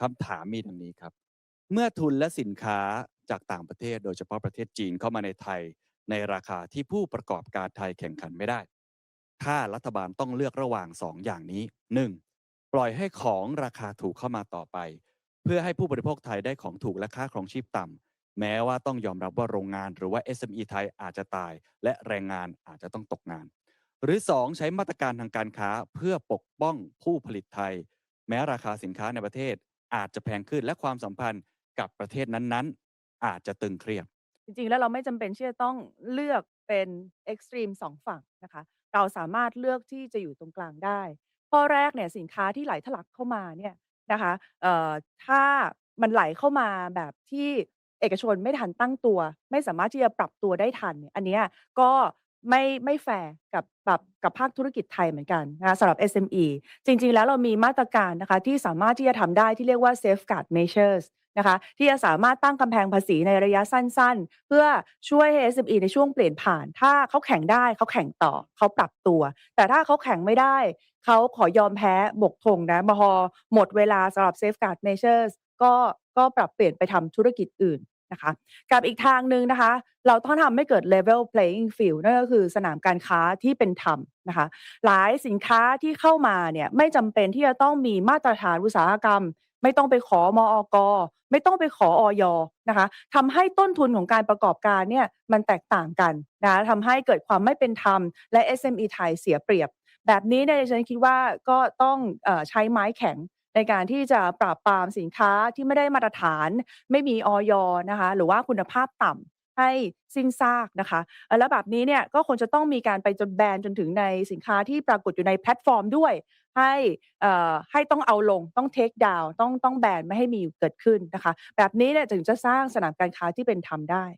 คำถามมีดังนี้ครับ เมื่อทุนและสินค้าจากต่างประเทศ โดยเฉพาะประเทศจีนเข้ามาในไทย ในราคาที่ผู้ประกอบการไทยแข่งขันไม่ได้ ถ้ารัฐบาลต้องเลือกระหว่าง 2 อย่างนี้ 1. ปล่อยให้ของราคาถูกเข้ามาต่อไป เพื่อให้ผู้บริโภคไทยได้ของถูกและค่าครองชีพต่ำแม้ว่าต้องยอมรับว่าโรงงานหรือว่า SME ไทยอาจจะตาย และแรงงานอาจจะต้องตกงาน หรือ 2 ใช้มาตรการทางการค้าเพื่อปกป้องผู้ผลิตไทย แม้ราคาสินค้าในประเทศ อาจจะแพงขึ้นและความสัมพันธ์กับประเทศนั้นๆ อาจจะตึงเครียด จริงๆ แล้วเราไม่จำเป็นที่จะต้องเลือกเป็นเอ็กซ์ตรีมสองฝั่งนะคะ เราสามารถเลือกที่จะอยู่ตรงกลางได้ ข้อแรกเนี่ยสินค้าที่ไหลทะลักเข้ามาเนี่ยนะคะเอ่อถ้ามันไหลเข้ามาแบบที่เอกชนไม่ทันตั้งตัว ไม่สามารถที่จะปรับตัวได้ทันเนี่ยอันเนี้ยก็ ไม่ไม่แฟร์กับกับกับภาคธุรกิจไทยเหมือนกันนะสำหรับ SME จริง ๆ แล้วเรามีมาตรการนะคะที่สามารถที่จะทำได้ที่เรียกว่า safeguard measures นะคะที่จะสามารถตั้งกำแพงภาษีในระยะสั้น ๆ เพื่อช่วยให้ SME ในช่วงเปลี่ยนผ่าน ถ้าเขาแข่งได้เขาแข่งต่อเขาปรับตัว แต่ถ้าเขาแข่งไม่ได้ เขาขอยอมแพ้บกธงนะพอหมดเวลาสำหรับ safeguard measures ก็ก็ปรับเปลี่ยนไปทำธุรกิจอื่น นะคะกับอีกทางหนึ่งนะคะ เราต้องทำให้เกิด level playing field นั่นก็คือสนามการค้าที่เป็นธรรมนะคะ หลายสินค้าที่เข้ามาเนี่ยไม่จำเป็นที่จะต้องมีมาตรฐานอุตสาหกรรม ไม่ต้องไปขอมอกไม่ต้องไปขออยนะคะทำให้ต้นทุนของการประกอบการเนี่ยมันแตกต่างกันนะทำให้เกิดความไม่เป็นธรรม และ SME ไทยเสียเปรียบ แบบนี้เนี่ยฉันคิดว่าก็ต้องอใช้ไม้แข็ง ในการที่จะปราบปรามสินค้าที่ไม่ได้มาตรฐาน ไม่มีออยนะคะ หรือว่าคุณภาพต่ำให้สิ้นซากนะคะ แล้วแบบนี้เนี่ยก็ควรจะต้องมีการไปจนแบนจนถึงในสินค้าที่ปรากฏอยู่ในแพลตฟอร์มด้วย ให้อ่อให้ต้องเอาลงต้องเทคดาวต้องต้องแบนไม่ให้มีเกิดขึ้นนะคะ แบบนี้เนี่ยถึงจะสร้างสนามการค้าที่เป็นธรรมได้